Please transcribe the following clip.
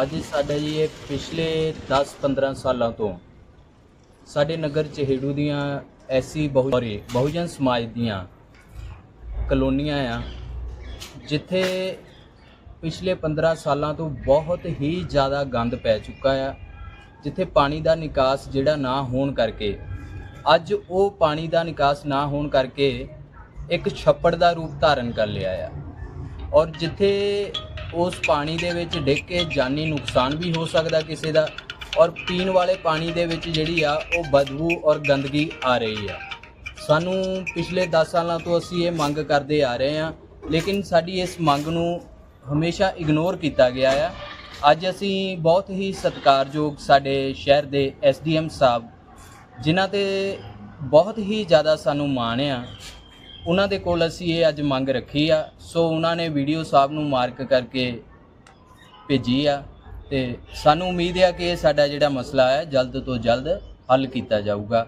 ਅੱਜ ਸਾਡਾ ਜੀ ਇਹ ਪਿਛਲੇ 10-15 ਸਾਲਾਂ ਤੋਂ ਸਾਡੇ ਨਗਰ ਚਹੇੜੂ ਦੀਆਂ ਐਸੀ ਬਹੁਰੀ ਬਹੁਜਨ ਸਮਾਜ ਦੀਆਂ ਕਲੋਨੀਆਂ ਆ, ਜਿੱਥੇ ਪਿਛਲੇ 15 ਸਾਲਾਂ ਤੋਂ ਬਹੁਤ ਹੀ ਜ਼ਿਆਦਾ ਗੰਦ ਪੈ ਚੁੱਕਾ ਆ, ਜਿੱਥੇ ਪਾਣੀ ਦਾ ਨਿਕਾਸ ਜਿਹੜਾ ਨਾ ਹੋਣ ਕਰਕੇ, ਅੱਜ ਉਹ ਪਾਣੀ ਦਾ ਨਿਕਾਸ ਨਾ ਹੋਣ ਕਰਕੇ ਇੱਕ ਛੱਪੜ ਦਾ ਰੂਪ ਧਾਰਨ ਕਰ ਲਿਆ ਆ। ਔਰ ਜਿੱਥੇ ਉਸ ਪਾਣੀ ਦੇ ਵਿੱਚ ਡਿੱਗ ਕੇ ਜਾਨੀ ਨੁਕਸਾਨ ਵੀ ਹੋ ਸਕਦਾ ਕਿਸੇ ਦਾ ਔਰ ਪੀਣ ਵਾਲੇ ਪਾਣੀ ਦੇ ਵਿੱਚ ਜਿਹੜੀ ਆ, ਉਹ ਬਦਬੂ ਔਰ ਗੰਦਗੀ ਆ ਰਹੀ ਆ। ਸਾਨੂੰ ਪਿਛਲੇ 10 ਸਾਲਾਂ ਤੋਂ ਅਸੀਂ ਇਹ ਮੰਗ ਕਰਦੇ ਆ ਰਹੇ ਹਾਂ, ਲੇਕਿਨ ਸਾਡੀ ਇਸ ਮੰਗ ਨੂੰ ਹਮੇਸ਼ਾ ਇਗਨੋਰ ਕੀਤਾ ਗਿਆ ਆ। ਅੱਜ ਅਸੀਂ ਬਹੁਤ ਹੀ ਸਤਿਕਾਰਯੋਗ ਸਾਡੇ ਸ਼ਹਿਰ ਦੇ ਐਸਡੀਐਮ ਸਾਹਿਬ, ਜਿਨ੍ਹਾਂ ਤੇ ਬਹੁਤ ਹੀ ਜ਼ਿਆਦਾ ਸਾਨੂੰ ਮਾਣ ਆ ਉਹਨਾਂ ਦੇ ਕੋਲ ਅਸੀਂ ਇਹ ਅੱਜ ਮੰਗ ਰੱਖੀ ਆ। ਸੋ ਉਹਨਾਂ ਨੇ ਵੀਡੀਓ ਸਾਹਿਬ ਨੂੰ ਮਾਰਕ ਕਰਕੇ ਭੇਜੀ ਆ ਤੇ ਸਾਨੂੰ ਉਮੀਦ ਆ ਕਿ ਇਹ ਸਾਡਾ ਜਿਹੜਾ ਮਸਲਾ ਹੈ ਜਲਦ ਤੋਂ ਜਲਦ ਹੱਲ ਕੀਤਾ ਜਾਊਗਾ।